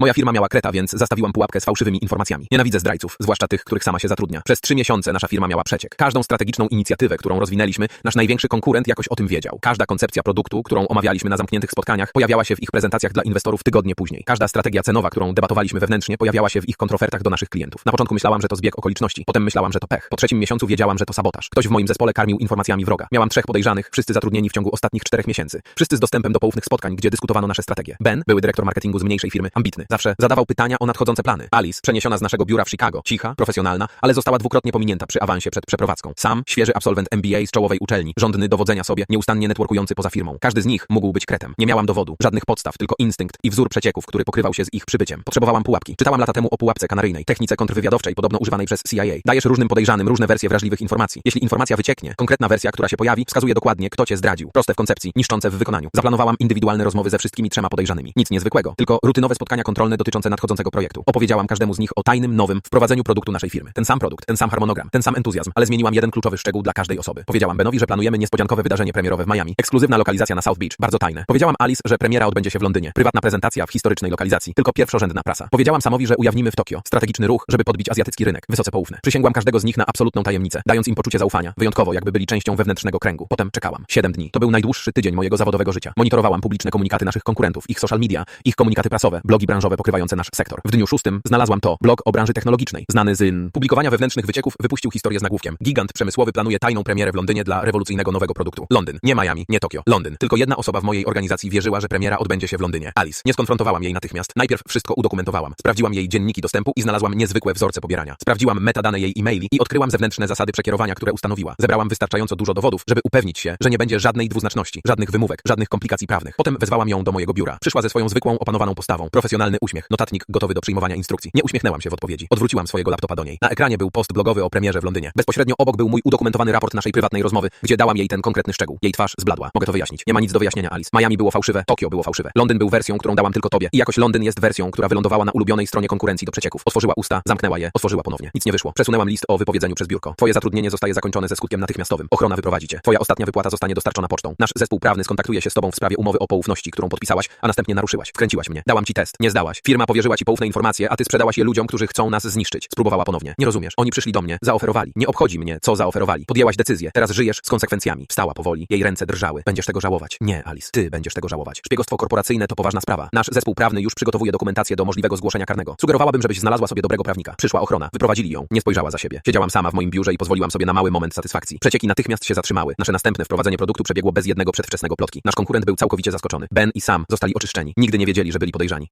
Moja firma miała kreta, więc zastawiłam pułapkę z fałszywymi informacjami. Nienawidzę zdrajców, zwłaszcza tych, których sama się zatrudnia. Przez trzy miesiące nasza firma miała przeciek. Każdą strategiczną inicjatywę, którą rozwinęliśmy, nasz największy konkurent jakoś o tym wiedział. Każda koncepcja produktu, którą omawialiśmy na zamkniętych spotkaniach, pojawiała się w ich prezentacjach dla inwestorów tygodnie później. Każda strategia cenowa, którą debatowaliśmy wewnętrznie, pojawiała się w ich kontrofertach do naszych klientów. Na początku myślałam, że to zbieg okoliczności, potem myślałam, że to pech. Po trzecim miesiącu wiedziałam, że to sabotaż. Ktoś w moim zespole karmił informacjami wroga. Miałam trzech podejrzanych, wszyscy zatrudnieni w ciągu ostatnich czterech miesięcy. Wszyscy z dostępem do poufnych spotkań, gdzie dyskutowano nasze strategie. Ben, były dyrektor marketingu z mniejszej firmy, ambitny. Zawsze zadawał pytania o nadchodzące plany. Alice, przeniesiona z naszego biura w Chicago, cicha, profesjonalna, ale została dwukrotnie pominięta przy awansie przed przeprowadzką. Sam, świeży absolwent MBA z czołowej uczelni, żądny dowodzenia sobie, nieustannie networkujący poza firmą. Każdy z nich mógł być kretem. Nie miałam dowodu, żadnych podstaw, tylko instynkt i wzór przecieków, który pokrywał się z ich przybyciem. Potrzebowałam pułapki. Czytałam lata temu o pułapce kanaryjnej, technice kontrwywiadowczej, podobno używanej przez CIA. Dajesz różnym podejrzanym różne wersje wrażliwych informacji. Jeśli informacja wycieknie, konkretna wersja, która się pojawi, wskazuje dokładnie, kto cię zdradził. Proste w koncepcji, niszczące w wykonaniu. Zaplanowałam indywidualne rozmowy ze wszystkimi trzema podejrzanymi. Nic niezwykłego, tylko rutynowe spotkania kontrolne dotyczące nadchodzącego projektu. Opowiedziałam każdemu z nich o tajnym, nowym wprowadzeniu produktu naszej firmy. Ten sam produkt, ten sam harmonogram, ten sam entuzjazm, ale zmieniłam jeden kluczowy szczegół dla każdej osoby. Powiedziałam Benowi, że planujemy niespodziankowe wydarzenie premierowe w Miami. Ekskluzywna lokalizacja na South Beach, bardzo tajne. Powiedziałam Alice, że premiera odbędzie się w Londynie. Prywatna prezentacja w historycznej lokalizacji, tylko pierwszorzędna prasa. Powiedziałam Samowi, że ujawnimy w Tokio strategiczny ruch, żeby podbić azjatycki rynek. Wysoce poufny. Przysięgłam każdego z nich na absolutną tajemnicę, dając im poczucie zaufania, wyjątkowo jakby byli częścią wewnętrznego kręgu. Potem czekałam. Siedem dni. To był najdłuższy tydzień mojego zawodowego życia. Monitorowałam publiczne komunikaty naszych konkurentów, ich social media, ich komunikaty prasowe, blogi branżowe pokrywające nasz sektor. W dniu szóstym znalazłam to blog o branży technologicznej, znany z publikowania wewnętrznych wycieków, wypuścił historię z nagłówkiem. Gigant przemysłowy planuje tajną premierę w Londynie dla rewolucyjnego nowego produktu. Londyn, nie Miami, nie Tokio, Londyn. Tylko jedna osoba w mojej organizacji wierzyła, że premiera odbędzie się w Londynie. Alice. Nie skonfrontowałam jej natychmiast. Najpierw wszystko udokumentowałam. Sprawdziłam jej dzienniki dostępu i znalazłam niezwykłe wzorce pobierania. Sprawdziłam metadane jej e-maili i odkryłam zewnętrzne zasady przekierowania, które ustanowiła. Zebrałam wystarczająco dużo dowodów, żeby upewnić się, że nie będzie żadnej dwuznaczności, żadnych wymówek, żadnych komplikacji prawnych. Potem wezwałam ją do mojego biura. Przyszła ze swoją zwykłą, opanowaną postawą. Profesjonalny uśmiech, notatnik gotowy do przyjmowania instrukcji. Nie uśmiechnęłam się w odpowiedzi. Odwróciłam swojego laptopa do niej. Na ekranie był post blogowy o premierze w Londynie. Bezpośrednio obok był mój udokumentowany raport naszej prywatnej rozmowy, gdzie dałam jej ten konkretny szczegół. Jej twarz zbladła. Mogę to wyjaśnić. Nie ma nic do wyjaśnienia, Alice. Miami było fałszywe, Tokio było fałszywe. Londyn był wersją, którą dałam tylko tobie. I jakoś Londyn jest wersją, która wylądowała na ulubionej stronie konkurencji do przecieków. Otworzyła usta, zamknęła je, otworzyła ponownie. Nic nie wyszło. Przesunęłam list o wypowiedzeniu przez biurko. Twoje zatrudnienie zostaje zakończone ze skutkiem natychmiastowym. Ochrona wyprowadzi cię. Twoja ostatnia wypłata zostanie dostarczona pocztą. Nasz zespół prawny skontaktuje się z tobą w sprawie umowy o poufności, którą podpisałaś, a następnie naruszyłaś. Wkręciłaś mnie. Dałam ci test. Nie zdałaś. Firma powierzyła ci poufne informacje, a ty sprzedałaś je ludziom, którzy chcą nas zniszczyć. Spróbowała ponownie. Nie rozumiesz. Oni przyszli do mnie, zaoferowali. Nie obchodzi mnie, co zaoferowali. Podjęłaś decyzję. Teraz żyjesz z konsekwencjami. Wstała powoli. Jej ręce drżały. Będziesz tego żałować. Nie, Alice. Ty będziesz tego żałować. Szpiegostwo korporacyjne to poważna sprawa. Nasz zespół prawny już przygotowuje dokumentację do możliwego zgłoszenia karnego. Sugerowałabym, żebyś znalazła sobie dobrego prawnika. Przyszła ochrona. Wyprowadzili ją. Nie spojrzała za siebie. Siedziałam sama w moim biurze i pozwoliłam sobie na mały moment satysfakcji. Przecieki natychmiast się zatrzymały. Nasze następne wprowadzenie produktu przebiegło bez jednego przedwczesnego plotki. Nasz konkurent był całkowicie zaskoczony. Ben i Sam zostali oczyszczeni. Nigdy nie wiedzieli, że byli podejrzani.